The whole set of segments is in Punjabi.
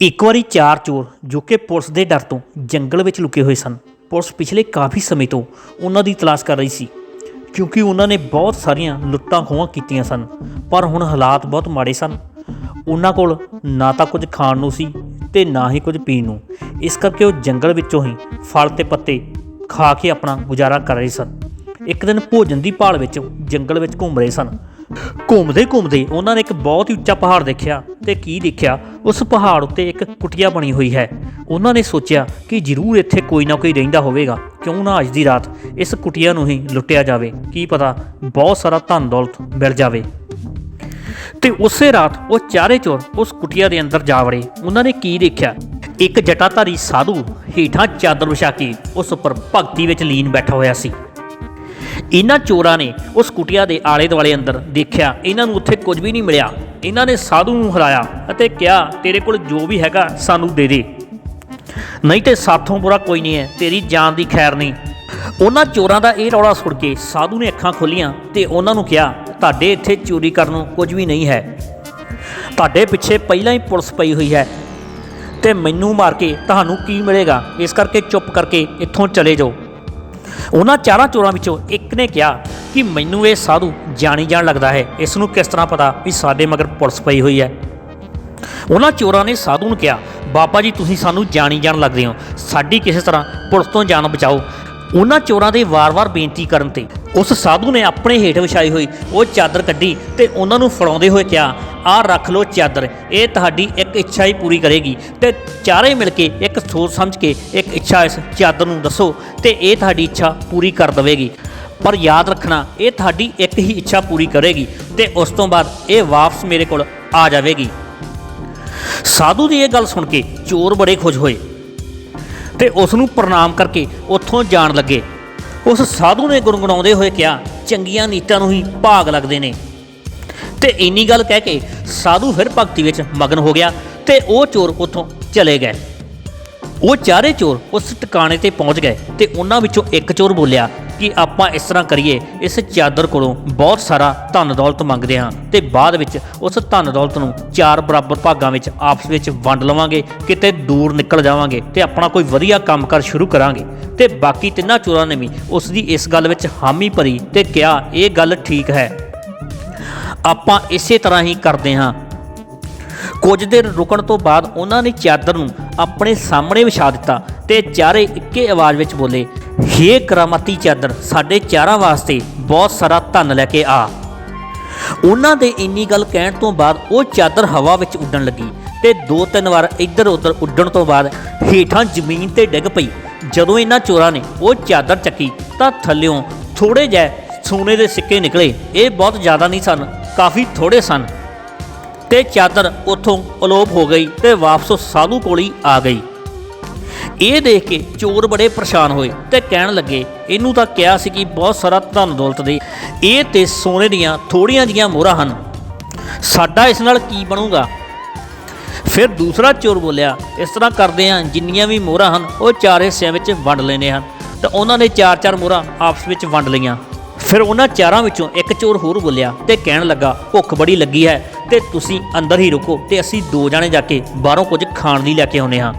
ਇੱਕ ਵਾਰੀ ਚਾਰ ਚੋਰ ਜੋ ਕਿ ਪੁਲਿਸ ਦੇ ਡਰ ਤੋਂ ਜੰਗਲ ਵਿੱਚ ਲੁਕੇ ਹੋਏ ਸਨ। ਪੁਲਿਸ ਪਿਛਲੇ ਕਾਫੀ ਸਮੇਂ ਤੋਂ ਉਹਨਾਂ ਦੀ ਤਲਾਸ਼ ਕਰ ਰਹੀ ਸੀ, ਕਿਉਂਕਿ ਉਹਨਾਂ ਨੇ ਬਹੁਤ ਸਾਰੀਆਂ ਲੁੱਟਾਂ ਖੋਹਾਂ ਕੀਤੀਆਂ ਸਨ, ਪਰ ਹੁਣ ਹਾਲਾਤ ਬਹੁਤ ਮਾੜੇ ਸਨ। ਉਹਨਾਂ ਕੋਲ ਨਾ ਤਾਂ ਕੁਝ ਖਾਣ ਨੂੰ ਸੀ ਤੇ ਨਾ ਹੀ ਕੁਝ ਪੀਣ ਨੂੰ। ਇਸ ਕਰਕੇ ਉਹ ਜੰਗਲ ਵਿੱਚੋਂ ਹੀ ਫਲ ਤੇ ਪੱਤੇ ਖਾ ਕੇ ਆਪਣਾ ਗੁਜ਼ਾਰਾ ਕਰ ਰਹੇ ਸਨ। ਇੱਕ ਦਿਨ ਭੋਜਨ ਦੀ ਭਾਲ ਵਿੱਚ ਜੰਗਲ ਵਿੱਚ ਘੁੰਮ ਰਹੇ ਸਨ। ਘੁੰਮਦੇ ਘੁੰਮਦੇ ਉਹਨਾਂ ਨੇ ਇੱਕ ਬਹੁਤ ਹੀ ਉੱਚਾ ਪਹਾੜ ਦੇਖਿਆ ਤੇ ਕੀ ਦੇਖਿਆ? ਉਸ ਪਹਾੜ ਉੱਤੇ ਇੱਕ ਕੁਟੀਆ ਬਣੀ ਹੋਈ ਹੈ। ਉਹਨਾਂ ਨੇ ਸੋਚਿਆ ਕਿ ਜ਼ਰੂਰ ਇੱਥੇ ਕੋਈ ਨਾ ਕੋਈ ਰਹਿੰਦਾ ਹੋਵੇਗਾ। ਕਿਉਂ ਨਾ ਅੱਜ ਦੀ ਰਾਤ ਇਸ ਕੁਟੀਆ ਨੂੰ ਹੀ ਲੁੱਟਿਆ ਜਾਵੇ? ਕੀ ਪਤਾ ਬਹੁਤ ਸਾਰਾ ਧਨ ਦੌਲਤ ਮਿਲ ਜਾਵੇ। ਤੇ ਉਸੇ ਰਾਤ ਉਹ ਚਾਰੇ ਚੋਰ ਉਸ ਕੁਟੀਆ ਦੇ ਅੰਦਰ ਜਾ ਵੜੇ। ਉਹਨਾਂ ਨੇ ਕੀ ਦੇਖਿਆ? ਇੱਕ ਜਟਾਧਾਰੀ ਸਾਧੂ ਹੇਠਾਂ ਚਾਦਰ ਵਿਛਾ ਕੇ ਉਸ ਉੱਪਰ ਭਗਤੀ ਵਿੱਚ ਲੀਨ ਬੈਠਾ ਹੋਇਆ ਸੀ। ਇਹਨਾਂ ਚੋਰਾਂ ਨੇ ਉਸ ਕੁਟੀਆ ਦੇ ਆਲੇ ਦੁਆਲੇ ਅੰਦਰ ਦੇਖਿਆ। ਇਹਨਾਂ ਨੂੰ ਉੱਥੇ ਕੁਝ ਵੀ ਨਹੀਂ ਮਿਲਿਆ। ਇਹਨਾਂ ਨੇ ਸਾਧੂ ਨੂੰ ਹਰਾਇਆ ਅਤੇ ਕਿਹਾ, ਤੇਰੇ ਕੋਲ ਜੋ ਵੀ ਹੈਗਾ, ਸਾਨੂੰ ਦੇ ਦੇ। ਨਹੀਂ ਤੇ ਸਾਥੋਂ ਬੁਰਾ ਕੋਈ ਨਹੀਂ ਹੈ। ਤੇਰੀ ਜਾਨ ਦੀ ਖੈਰ ਨਹੀਂ। ਉਹਨਾਂ ਚੋਰਾਂ ਦਾ ਇਹ ਰੌਲਾ ਸੁਣ ਕੇ ਸਾਧੂ ਨੇ ਅੱਖਾਂ ਖੋਲੀਆਂ ਤੇ ਉਹਨਾਂ ਨੂੰ ਕਿਹਾ, ਤੁਹਾਡੇ ਇੱਥੇ ਚੋਰੀ ਕਰਨ ਨੂੰ ਕੁਝ ਵੀ ਨਹੀਂ ਹੈ। ਤੁਹਾਡੇ ਪਿੱਛੇ ਪਹਿਲਾਂ ਹੀ ਪੁਲਿਸ ਪਈ ਹੋਈ ਹੈ। ਤੇ ਮੈਨੂੰ ਮਾਰ ਕੇ ਤੁਹਾਨੂੰ ਕੀ ਮਿਲੇਗਾ? ਇਸ ਕਰਕੇ ਚੁੱਪ ਕਰਕੇ ਇੱਥੋਂ ਚਲੇ ਜਾਓ। ਉਹਨਾਂ ਚਾਰਾਂ ਚੋਰਾਂ ਵਿੱਚੋਂ ਇੱਕ ਨੇ ਕਿਹਾ ਕਿ ਮੈਨੂੰ ਇਹ ਸਾਧੂ ਜਾਣੀ ਜਾਣ ਲੱਗਦਾ ਹੈ। ਇਸ ਨੂੰ ਕਿਸ ਤਰ੍ਹਾਂ ਪਤਾ ਵੀ ਸਾਡੇ ਮਗਰ ਪੁਲਿਸ ਪਈ ਹੋਈ ਹੈ? ਉਹਨਾਂ ਚੋਰਾਂ ਨੇ ਸਾਧੂ ਨੂੰ ਕਿਹਾ, ਬਾਬਾ ਜੀ, ਤੁਸੀਂ ਸਾਨੂੰ ਜਾਣੀ ਜਾਣ ਲੱਗਦੇ ਹੋ। ਸਾਡੀ ਕਿਸੇ ਤਰ੍ਹਾਂ ਪੁਲਿਸ ਤੋਂ ਜਾਨ ਬਚਾਓ। ਉਹਨਾਂ ਚੋਰਾਂ ਦੇ ਵਾਰ-ਵਾਰ ਬੇਨਤੀ ਕਰਨ ਤੇ ਉਸ ਸਾਧੂ ਨੇ ਆਪਣੇ ਹੇਠ ਵਿਛਾਈ ਹੋਈ ਉਹ ਚਾਦਰ ਕੱਢੀ ਤੇ ਉਹਨਾਂ ਨੂੰ ਫੜਾਉਂਦੇ ਹੋਏ ਕਿਹਾ ਆਹ ਰੱਖ ਲਓ ਚਾਦਰ, ਇਹ ਤੁਹਾਡੀ ਇੱਕ ਇੱਛਾ ਹੀ ਪੂਰੀ ਕਰੇਗੀ। ਤੇ ਚਾਰੇ ਮਿਲ ਕੇ ਇੱਕ ਸੋਚ ਸਮਝ ਕੇ ਇੱਕ ਇੱਛਾ ਇਸ ਚਾਦਰ ਨੂੰ ਦੱਸੋ ਤੇ ਇਹ ਤੁਹਾਡੀ ਇੱਛਾ ਪੂਰੀ ਕਰ ਦੇਵੇਗੀ। ਪਰ ਯਾਦ ਰੱਖਣਾ, ਇਹ ਤੁਹਾਡੀ ਇੱਕ ਹੀ ਇੱਛਾ ਪੂਰੀ ਕਰੇਗੀ ਤੇ ਉਸ ਤੋਂ ਬਾਅਦ ਇਹ ਵਾਪਸ ਮੇਰੇ ਕੋਲ ਆ ਜਾਵੇਗੀ। ਸਾਧੂ ਦੀ ਇਹ ਗੱਲ ਸੁਣ ਕੇ ਚੋਰ ਬੜੇ ਖੁਸ਼ ਹੋਏ। ਤੇ ਉਸ ਨੂੰ ਪ੍ਰਣਾਮ ਕਰਕੇ ਉੱਥੋਂ ਜਾਣ ਲੱਗੇ। ਉਸ ਸਾਧੂ ਨੇ ਗੁੰਗਣਾਉਂਦੇ ਹੋਏ ਕਿਹਾ, ਚੰਗੀਆਂ ਨੀਤਾਂ ਨੂੰ ਹੀ ਭਾਗ ਲੱਗਦੇ ਨੇ। ਤੇ ਇੰਨੀ ਗੱਲ ਕਹਿ ਕੇ ਸਾਧੂ ਫਿਰ ਭਗਤੀ ਵਿੱਚ ਮਗਨ ਹੋ ਗਿਆ ਤੇ ਉਹ ਚੋਰ ਉੱਥੋਂ ਚਲੇ ਗਏ। ਉਹ ਚਾਰੇ ਚੋਰ ਉਸ ਟਿਕਾਣੇ ਤੇ ਪਹੁੰਚ ਗਏ ਤੇ ਉਹਨਾਂ ਵਿੱਚੋਂ ਇੱਕ ਚੋਰ ਬੋਲਿਆ ਕਿ ਆਪਾਂ ਇਸ ਤਰ੍ਹਾਂ ਕਰੀਏ, ਇਸ ਚਾਦਰ ਕੋਲੋਂ ਬਹੁਤ ਸਾਰਾ ਧਨ ਦੌਲਤ ਮੰਗਦੇ ਹਾਂ ਤੇ ਬਾਅਦ ਵਿੱਚ ਉਸ ਧਨ ਦੌਲਤ ਨੂੰ ਚਾਰ ਬਰਾਬਰ ਭਾਗਾਂ ਵਿੱਚ ਆਪਸ ਵਿੱਚ ਵੰਡ ਲਵਾਂਗੇ, ਕਿਤੇ ਦੂਰ ਨਿਕਲ ਜਾਵਾਂਗੇ ਤੇ ਆਪਣਾ ਕੋਈ ਵਧੀਆ ਕੰਮ ਕਰ ਸ਼ੁਰੂ ਕਰਾਂਗੇ। ਤੇ ਬਾਕੀ ਤਿੰਨਾਂ ਚੋਰਾਂ ਨੇ ਵੀ ਉਸ ਦੀ ਇਸ ਗੱਲ ਵਿੱਚ ਹਾਮੀ ਭਰੀ ਤੇ ਕਿਹਾ, ਇਹ ਗੱਲ ਠੀਕ ਹੈ। ਆਪਾਂ ਇਸੇ ਤਰ੍ਹਾਂ ਹੀ ਕਰਦੇ ਹਾਂ। ਕੁਝ ਦੇਰ ਰੁਕਣ ਤੋਂ ਬਾਅਦ ਉਹਨਾਂ ਨੇ ਚਾਦਰ ਨੂੰ ਆਪਣੇ ਸਾਹਮਣੇ ਵਿਛਾ ਦਿੱਤਾ ਤੇ ਚਾਰੇ ਇੱਕੇ ਆਵਾਜ਼ ਵਿੱਚ ਬੋਲੇ ਹੇ ਕਰਾਮਤੀ ਚਾਦਰ, ਸਾਡੇ ਚਾਰਾਂ ਵਾਸਤੇ ਬਹੁਤ ਸਾਰਾ ਧਨ ਲੈ ਕੇ ਆ। ਉਹਨਾਂ ਦੇ ਇੰਨੀ ਗੱਲ ਕਹਿਣ ਤੋਂ ਬਾਅਦ ਉਹ ਚਾਦਰ ਹਵਾ ਵਿੱਚ ਉੱਡਣ ਲੱਗੀ ਤੇ ਦੋ ਤਿੰਨ ਵਾਰ ਇੱਧਰ ਉੱਧਰ ਉੱਡਣ ਤੋਂ ਬਾਅਦ ਹੇਠਾਂ ਜ਼ਮੀਨ ਤੇ ਡਿੱਗ ਪਈ। ਜਦੋਂ ਇਹਨਾਂ ਚੋਰਾਂ ਨੇ ਉਹ ਚਾਦਰ ਚੱਕੀ ਤਾਂ ਥੱਲਿਓਂ ਥੋੜੇ ਜਿਹੇ ਸੋਨੇ ਦੇ ਸਿੱਕੇ ਨਿਕਲੇ। ਇਹ ਬਹੁਤ ਜ਼ਿਆਦਾ ਨਹੀਂ ਸਨ, ਕਾਫੀ ਥੋੜੇ ਸਨ। ਤੇ ਚਾਦਰ ਉੱਥੋਂ ਅਲੋਪ ਹੋ ਗਈ ਤੇ ਵਾਪਸ ਉਸ ਸਾਧੂ ਕੋਲ ਹੀ ਆ ਗਈ। ਇਹ ਦੇਖ ਕੇ ਚੋਰ ਬੜੇ ਪਰੇਸ਼ਾਨ ਹੋਏ ਤੇ ਕਹਿਣ ਲੱਗੇ, ਇਹਨੂੰ ਤਾਂ ਕਿਹਾ ਸੀ ਕਿ ਬਹੁਤ ਸਾਰਾ ਧਨ ਦੌਲਤ ਦੇ। ਇਹ ਤੇ ਸੋਨੇ ਦੀਆਂ ਥੋੜੀਆਂ ਜੀਆਂ ਮੋਹਰਾਂ ਹਨ। ਸਾਡਾ ਇਸ ਨਾਲ ਕੀ ਬਣੂਗਾ? ਫਿਰ ਦੂਸਰਾ ਚੋਰ ਬੋਲਿਆ, ਇਸ ਤਰ੍ਹਾਂ ਕਰਦੇ ਹਾਂ, ਜਿੰਨੀਆਂ ਵੀ ਮੋਹਰਾਂ ਹਨ, ਉਹ ਚਾਰ ਹਿੱਸਿਆਂ ਵਿੱਚ ਵੰਡ ਲੈਨੇ ਹਨ। ਤਾਂ ਉਹਨਾਂ ਨੇ ਚਾਰ ਚਾਰ ਮੋਹਰਾਂ ਆਪਸ ਵਿੱਚ ਵੰਡ ਲਈਆਂ। ਫਿਰ ਉਹਨਾਂ ਚਾਰਾਂ ਵਿੱਚੋਂ ਇੱਕ ਚੋਰ ਹੋਰ ਬੋਲਿਆ ਤੇ ਕਹਿਣ ਲੱਗਾ, ਭੁੱਖ ਬੜੀ ਲੱਗੀ ਹੈ ਤੇ ਤੁਸੀਂ ਅੰਦਰ ਹੀ ਰੁਕੋ ਤੇ ਅਸੀਂ ਦੋ ਜਾਣੇ ਜਾ ਕੇ ਬਾਹਰੋਂ ਕੁਝ ਖਾਣ ਲਈ ਲੈ ਕੇ ਆਉਨੇ ਹਾਂ।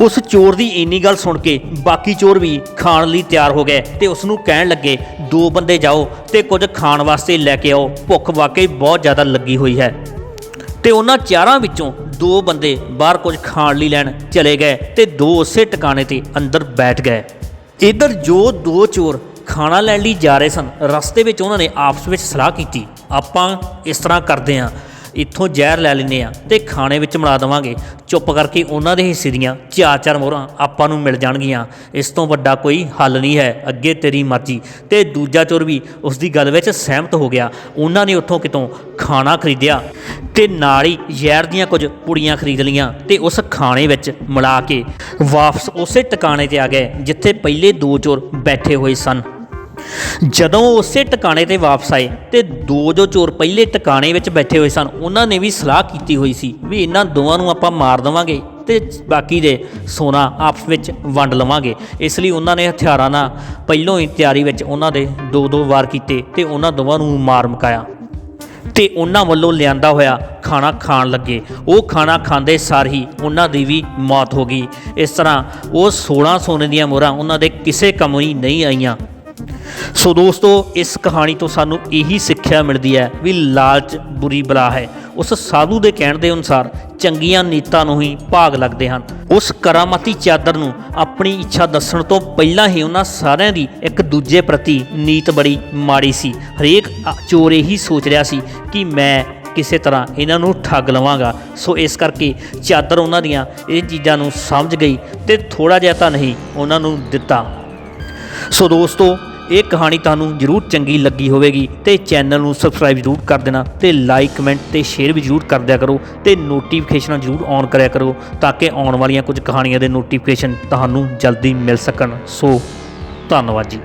ਉਸ ਚੋਰ ਦੀ ਇੰਨੀ ਗੱਲ ਸੁਣ ਕੇ ਬਾਕੀ ਚੋਰ ਵੀ ਖਾਣ ਲਈ ਤਿਆਰ ਹੋ ਗਏ ਤੇ ਉਸ ਨੂੰ ਕਹਿਣ ਲੱਗੇ, ਦੋ ਬੰਦੇ ਜਾਓ ਤੇ ਕੁਝ ਖਾਣ ਵਾਸਤੇ ਲੈ ਕੇ ਆਓ, ਭੁੱਖ ਵਾਕਈ ਬਹੁਤ ਜ਼ਿਆਦਾ ਲੱਗੀ ਹੋਈ ਹੈ। ਤੇ ਉਹਨਾਂ ਚਾਰਾਂ ਵਿੱਚੋਂ ਦੋ ਬੰਦੇ ਬਾਹਰ ਕੁਝ ਖਾਣ ਲਈ ਲੈਣ ਚਲੇ ਗਏ ਤੇ ਦੋ ਉਸੇ ਟਿਕਾਣੇ ਤੇ ਅੰਦਰ ਬੈਠ ਗਏ। ਇਧਰ ਜੋ ਦੋ ਚੋਰ ਖਾਣਾ ਲੈਣ ਲਈ ਜਾ ਰਹੇ ਸਨ, ਰਸਤੇ ਵਿੱਚ ਉਹਨਾਂ ਨੇ ਆਪਸ ਵਿੱਚ ਸਲਾਹ ਕੀਤੀ, ਆਪਾਂ ਇਸ ਤਰ੍ਹਾਂ ਕਰਦੇ ਹਾਂ ਇੱਥੋਂ ਜ਼ਹਿਰ ਲੈ ਲੈਨੇ ਆ ਤੇ ਖਾਣੇ ਵਿੱਚ ਮਿਲਾ ਦੇਵਾਂਗੇ। ਚੁੱਪ ਕਰਕੇ ਉਹਨਾਂ ਦੇ ਹਿੱਸੇ ਦੀਆਂ ਚਾਰ ਚਾਰ ਮੋਹਰਾਂ ਆਪਾਂ ਨੂੰ ਮਿਲ ਜਾਣਗੀਆਂ। ਇਸ ਤੋਂ ਵੱਡਾ ਕੋਈ ਹੱਲ ਨਹੀਂ ਹੈ। ਅੱਗੇ ਤੇਰੀ ਮਰਜ਼ੀ। ਤੇ ਦੂਜਾ ਚੋਰ ਵੀ ਉਸ ਦੀ ਗੱਲ ਵਿੱਚ ਸਹਿਮਤ ਹੋ ਗਿਆ। ਉਹਨਾਂ ਨੇ ਉੱਥੋਂ ਕਿਤੋਂ ਖਾਣਾ ਖਰੀਦਿਆ ਤੇ ਨਾਲ ਹੀ ਜ਼ਹਿਰ ਦੀਆਂ ਕੁਝ ਪੁੜੀਆਂ ਖਰੀਦ ਲਈਆਂ ਤੇ ਉਸ ਖਾਣੇ ਵਿੱਚ ਮਿਲਾ ਕੇ ਵਾਪਸ ਉਸੇ ਟਿਕਾਣੇ ਤੇ ਆ ਗਏ, ਜਿੱਥੇ ਪਹਿਲੇ ਦੋ ਚੋਰ ਬੈਠੇ ਹੋਏ ਸਨ। ਜਦੋਂ ਉਸੇ ਟਿਕਾਣੇ ਤੇ ਵਾਪਸ ਆਏ ਤੇ ਦੋ ਜੋ ਚੋਰ ਪਹਿਲੇ ਟਿਕਾਣੇ ਵਿੱਚ ਬੈਠੇ ਹੋਏ ਸਨ, ਉਹਨਾਂ ਨੇ ਵੀ ਸਲਾਹ ਕੀਤੀ ਹੋਈ ਸੀ ਵੀ ਇਹਨਾਂ ਦੋਵਾਂ ਨੂੰ ਆਪਾਂ ਮਾਰ ਦੇਵਾਂਗੇ ਤੇ ਬਾਕੀ ਦੇ ਸੋਨਾ ਆਪਸ ਵਿੱਚ ਵੰਡ ਲਵਾਂਗੇ। ਇਸ ਲਈ ਉਹਨਾਂ ਨੇ ਹਥਿਆਰਾਂ ਨਾਲ ਪਹਿਲੋਂ ਹੀ ਤਿਆਰੀ ਵਿੱਚ ਉਹਨਾਂ ਦੇ ਦੋ ਦੋ ਵਾਰ ਕੀਤੇ ਤੇ ਉਹਨਾਂ ਦੋਵਾਂ ਨੂੰ ਮਾਰ ਮੁਕਾਇਆ। ਤੇ ਉਹਨਾਂ ਵੱਲੋਂ ਲਿਆਂਦਾ ਹੋਇਆ ਖਾਣਾ ਖਾਣ ਲੱਗੇ। ਉਹ ਖਾਣਾ ਖਾਂਦੇ ਸਾਰ ਹੀ ਉਹਨਾਂ ਦੀ ਵੀ ਮੌਤ ਹੋ ਗਈ। ਇਸ ਤਰ੍ਹਾਂ ਉਹ 16 ਸੋਨੇ ਦੀਆਂ ਮੋਹਰਾਂ ਉਹਨਾਂ ਦੇ ਕਿਸੇ ਕੰਮ ਹੀ ਨਹੀਂ ਆਈਆਂ। ਸੋ ਦੋਸਤੋ, ਇਸ ਕਹਾਣੀ ਤੋਂ ਸਾਨੂੰ ਇਹੀ ਸਿੱਖਿਆ ਮਿਲਦੀ ਹੈ ਵੀ ਲਾਲਚ ਬੁਰੀ ਬਲਾ ਹੈ। ਉਸ ਸਾਧੂ ਦੇ ਕਹਿਣ ਦੇ ਅਨੁਸਾਰ ਚੰਗੀਆਂ ਨੀਤਾਂ ਨੂੰ ਹੀ ਭਾਗ ਲੱਗਦੇ ਹਨ। ਉਸ ਕਰਾਮਾਤੀ ਚਾਦਰ ਨੂੰ ਆਪਣੀ ਇੱਛਾ ਦੱਸਣ ਤੋਂ ਪਹਿਲਾਂ ਹੀ ਉਹਨਾਂ ਸਾਰਿਆਂ ਦੀ ਇੱਕ ਦੂਜੇ ਪ੍ਰਤੀ ਨੀਤ ਬੜੀ ਮਾੜੀ ਸੀ। ਹਰੇਕ ਚੋਰ ਇਹੀ ਸੋਚ ਰਿਹਾ ਸੀ ਕਿ ਮੈਂ ਕਿਸੇ ਤਰ੍ਹਾਂ ਇਹਨਾਂ ਨੂੰ ਠੱਗ ਲਵਾਂਗਾ। ਸੋ ਇਸ ਕਰਕੇ ਚਾਦਰ ਉਹਨਾਂ ਦੀਆਂ ਇਹ ਚੀਜ਼ਾਂ ਨੂੰ ਸਮਝ ਗਈ ਤੇ ਥੋੜਾ ਜਿਹਾ ਤਾਂ ਨਹੀਂ, ਉਹਨਾਂ ਨੂੰ ਦਿੱਤਾ। ਸੋ ਦੋਸਤੋ ਇਹ ਕਹਾਣੀ ਤੁਹਾਨੂੰ ਜਰੂਰ ਚੰਗੀ ਲੱਗੀ ਹੋਵੇਗੀ ਤੇ ਚੈਨਲ ਨੂੰ ਸਬਸਕ੍ਰਾਈਬ ਜਰੂਰ ਕਰ ਦੇਣਾ ਤੇ ਲਾਈਕ ਕਮੈਂਟ ਤੇ ਸ਼ੇਅਰ ਵੀ ਜਰੂਰ ਕਰ ਦਿਆ ਕਰੋ ਤੇ ਨੋਟੀਫਿਕੇਸ਼ਨਾਂ ਜਰੂਰ ਔਨ ਕਰਿਆ ਕਰੋ ਤਾਂ ਕਿ ਆਉਣ ਵਾਲੀਆਂ ਕੁਝ ਕਹਾਣੀਆਂ ਦੇ ਨੋਟੀਫਿਕੇਸ਼ਨ ਤੁਹਾਨੂੰ ਜਲਦੀ ਮਿਲ ਸਕਣ। ਸੋ, ਧੰਨਵਾਦ ਜੀ।